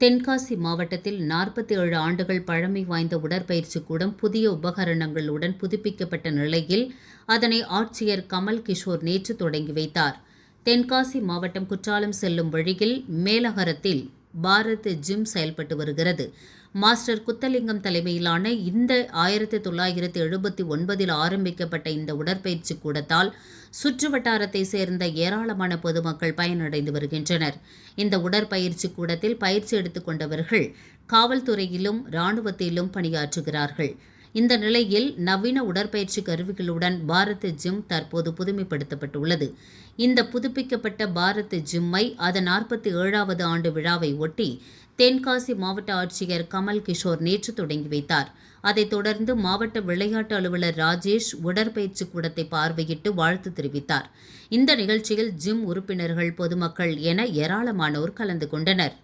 தென்காசி மாவட்டத்தில் நாற்பத்தி ஏழு ஆண்டுகள் பழமை வாய்ந்த உடற்பயிற்சி கூடம் புதிய உபகரணங்களுடன் புதுப்பிக்கப்பட்ட நிலையில் அதனை ஆட்சியர் கமல் கிஷோர் நேற்று தொடங்கி வைத்தார். தென்காசி மாவட்டம் குற்றாலம் செல்லும் வழியில் மேலகரத்தில் பாரத் ஜிம் செயல்பட்டு வருகிறது. மாஸ்டர் குத்தலிங்கம் தலைமையிலான இந்த ஆயிரத்தி தொள்ளாயிரத்தி எழுபத்தி ஒன்பதில் ஆரம்பிக்கப்பட்ட இந்த உடற்பயிற்சி கூடத்தால் சுற்று வட்டாரத்தை சேர்ந்த ஏராளமான பொதுமக்கள் பயனடைந்து வருகின்றனர். இந்த உடற்பயிற்சி கூடத்தில் பயிற்சி எடுத்துக்கொண்டவர்கள் காவல்துறையிலும் இராணுவத்திலும் பணியாற்றுகிறார்கள். இந்த நிலையில் நவீன உடற்பயிற்சி கருவிகளுடன் பாரத் ஜிம் தற்போது புதுமைப்படுத்தப்பட்டுள்ளது. இந்த புதுப்பிக்கப்பட்ட பாரத் ஜிம்மை அதன் நாற்பத்தி ஏழாவது ஆண்டு விழாவை ஒட்டி தென்காசி மாவட்ட ஆட்சியர் கமல் கிஷோர் நேற்று தொடங்கி வைத்தார். அதைத் தொடர்ந்து மாவட்ட விளையாட்டு அலுவலர் ராஜேஷ் உடற்பயிற்சி கூடத்தை பார்வையிட்டு வாழ்த்து தெரிவித்தார். இந்த நிகழ்ச்சியில் ஜிம் உறுப்பினர்கள் பொதுமக்கள் என ஏராளமானோர் கலந்து கொண்டனர்.